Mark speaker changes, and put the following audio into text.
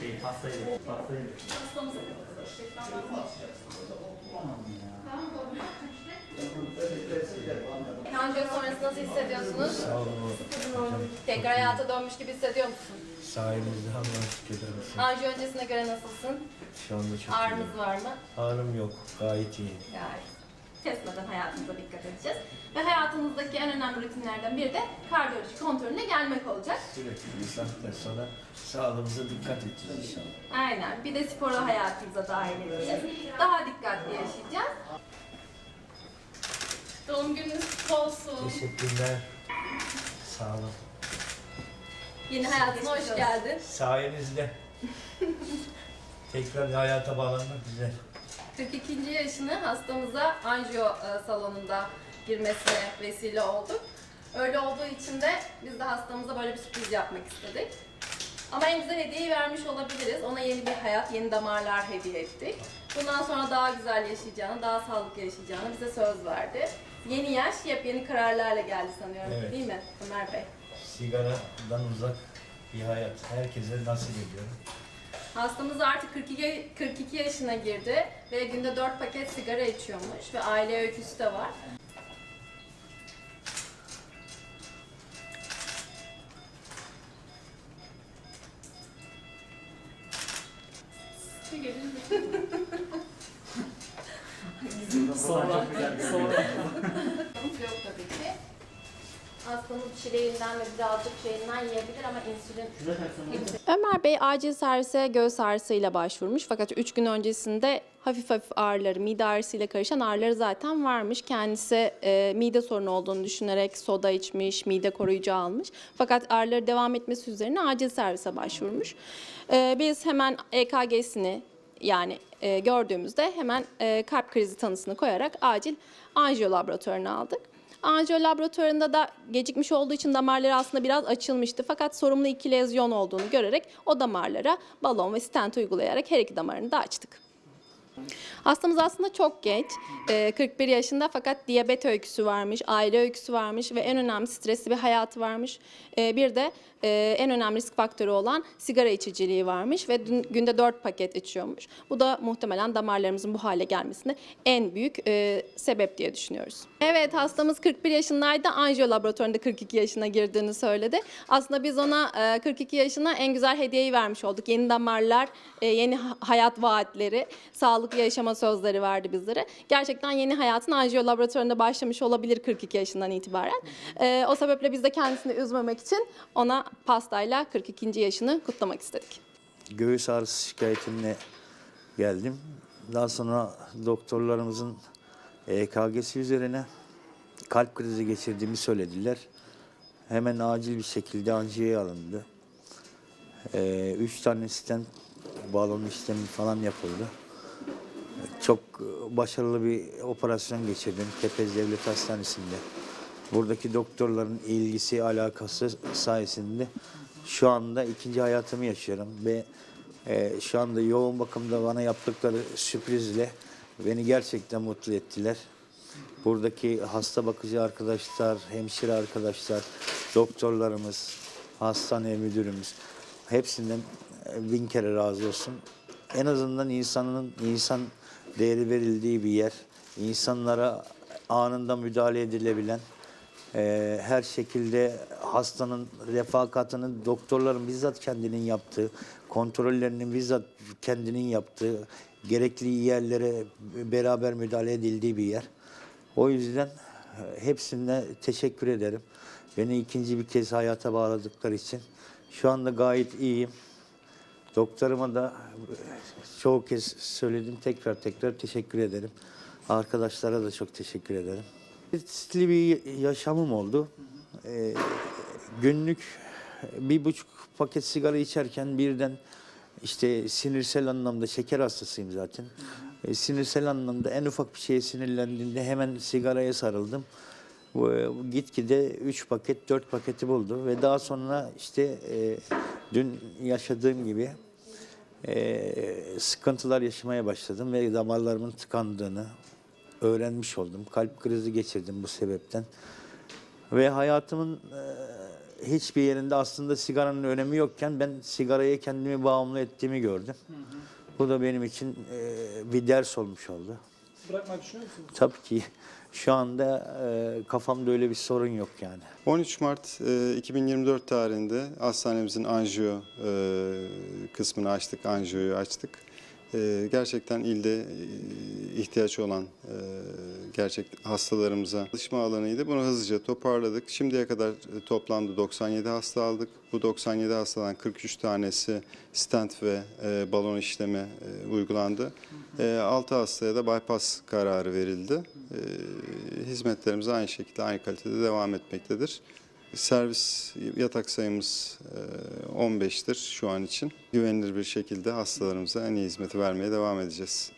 Speaker 1: Şey, pastayı, pastayı.
Speaker 2: Anjiyo nasıl hissediyorsunuz?
Speaker 3: Sağ olun.
Speaker 2: Tekrar hayata dönmüş gibi hissediyor musun?
Speaker 3: Sayenizde Allah'a şükür ederim.
Speaker 2: Anjiyo öncesine göre nasılsın?
Speaker 3: Şu anda çok
Speaker 2: Ağrınız
Speaker 3: iyiyim.
Speaker 2: var mı?
Speaker 3: Ağrım yok. Gayet iyi.
Speaker 2: Gayet. Kesmeden hayatımıza dikkat edeceğiz. Ve hayatımızdaki en önemli rutinlerden biri de kardiyoloji kontrolüne gelmek olacak.
Speaker 3: Sürekli bir saatten sonra sağlığımıza dikkat edeceğiz inşallah.
Speaker 2: Aynen. Bir de sporu hayatımıza dahil edeceğiz. Daha dikkatli yaşayacağız. Doğum gününüz kutlu olsun.
Speaker 3: Teşekkürler. Sağ olun.
Speaker 2: Yeni hayatına hoş geldin.
Speaker 3: Sayenizde tekrar hayata bağlanmak güzel.
Speaker 2: 42. yaşını hastamıza anjiyo e, salonunda girmesine vesile olduk. Öyle olduğu için de biz de hastamıza böyle bir sürpriz yapmak istedik. Ama en güzel hediyeyi vermiş olabiliriz. Ona yeni bir hayat, yeni damarlar hediye ettik. Bundan sonra daha güzel yaşayacağını, daha sağlıklı yaşayacağını bize söz verdi. Yeni yaş, yepyeni kararlarla geldi sanıyorum.
Speaker 3: Evet.
Speaker 2: Değil mi Ömer Bey?
Speaker 3: Sigaradan uzak bir hayat herkese nasip ediyorum.
Speaker 2: Hastamız artık 42, 42 yaşına girdi ve günde 4 paket sigara içiyormuş ve aile öyküsü de var.
Speaker 1: Sonra, sonra.
Speaker 2: Yok tabii ki. Hastamız çileğinden ve birazcık şeyinden yiyebilir ama insülin Ömer Bey acil servise göğüs ağrısıyla başvurmuş fakat 3 gün öncesinde hafif hafif ağrıları, mide ağrısıyla karışan ağrıları zaten varmış. Kendisi e, mide sorunu olduğunu düşünerek soda içmiş, mide koruyucu almış. Fakat ağrıları devam etmesi üzerine acil servise başvurmuş. E, biz hemen EKG'sini yani e, gördüğümüzde hemen e, kalp krizi tanısını koyarak acil anjiyo laboratuvarına aldık. Anjiyo laboratuvarında da gecikmiş olduğu için damarları aslında biraz açılmıştı. Fakat sorumlu iki lezyon olduğunu görerek o damarlara balon ve stent uygulayarak her iki damarını da açtık. Hastamız aslında çok genç, e, 41 yaşında fakat diyabet öyküsü varmış, aile öyküsü varmış ve en önemli stresli bir hayatı varmış. E, Bir de e, en önemli risk faktörü olan sigara içiciliği varmış ve dün- günde 4 paket içiyormuş. Bu da muhtemelen damarlarımızın bu hale gelmesinde en büyük e, sebep diye düşünüyoruz. Evet hastamız 41 yaşındaydı, anjiyo laboratuvarında 42 yaşına girdiğini söyledi. Aslında biz ona e, 42 yaşına en güzel hediyeyi vermiş olduk. Yeni damarlar, e, yeni ha- hayat vaatleri, sağlıklı yaşama sözleri verdi bizlere. Gerçekten yeni hayatın anjiyo laboratuvarında başlamış olabilir 42 yaşından itibaren. E, o sebeple biz de kendisini üzmemek için ona pastayla 42. yaşını kutlamak istedik.
Speaker 4: göğüs ağrısı şikayetimle geldim. Daha sonra doktorlarımızın EKG'si üzerine kalp krizi geçirdiğimi söylediler. Hemen acil bir şekilde anjiyoya alındı. Ee, üç tane stent bağlama işlemi falan yapıldı. Çok e, başarılı bir operasyon geçirdim Kepez Devlet Hastanesi'nde. Buradaki doktorların ilgisi, alakası sayesinde şu anda ikinci hayatımı yaşıyorum ve e, şu anda yoğun bakımda bana yaptıkları sürprizle beni gerçekten mutlu ettiler. Buradaki hasta bakıcı arkadaşlar, hemşire arkadaşlar, doktorlarımız, hastane müdürümüz hepsinden e, bin kere razı olsun. En azından insanın insan değeri verildiği bir yer, insanlara anında müdahale edilebilen, e, her şekilde hastanın refakatını doktorların bizzat kendinin yaptığı, kontrollerinin bizzat kendinin yaptığı, gerekli yerlere beraber müdahale edildiği bir yer. O yüzden e, hepsine teşekkür ederim. Beni ikinci bir kez hayata bağladıkları için. Şu anda gayet iyiyim. Doktoruma da e, çoğu kez söyledim. Tekrar tekrar teşekkür ederim. Arkadaşlara da çok teşekkür ederim. Stresli bir yaşamım oldu. Ee, günlük bir buçuk paket sigara içerken birden işte sinirsel anlamda şeker hastasıyım zaten. Ee, sinirsel anlamda en ufak bir şeye sinirlendiğinde hemen sigaraya sarıldım. Bu, gitgide 3 paket 4 paketi buldu ve daha sonra işte e, dün yaşadığım gibi e, sıkıntılar yaşamaya başladım ve damarlarımın tıkandığını öğrenmiş oldum. Kalp krizi geçirdim bu sebepten. Ve hayatımın e, hiçbir yerinde aslında sigaranın önemi yokken ben sigaraya kendimi bağımlı ettiğimi gördüm. Bu da benim için e, bir ders olmuş oldu.
Speaker 5: Bırakmayı düşünüyor musunuz?
Speaker 4: Tabii ki şu anda e, kafamda öyle bir sorun yok yani.
Speaker 6: 13 Mart e, 2024 tarihinde hastanemizin anjiyo e, kısmını açtık, anjiyoyu açtık. E, Gerçekten ilde e, ihtiyaç olan e, gerçek hastalarımıza çalışma alanıydı. Bunu hızlıca toparladık. Şimdiye kadar e, toplamda 97 hasta aldık. Bu 97 hastadan 43 tanesi stent ve e, balon işlemi uygulandı. 6 hastaya da bypass kararı verildi. Hizmetlerimiz aynı şekilde, aynı kalitede devam etmektedir. Servis yatak sayımız e, 15'tir şu an için. Güvenilir bir şekilde hastalarımıza en iyi hizmeti vermeye devam edeceğiz.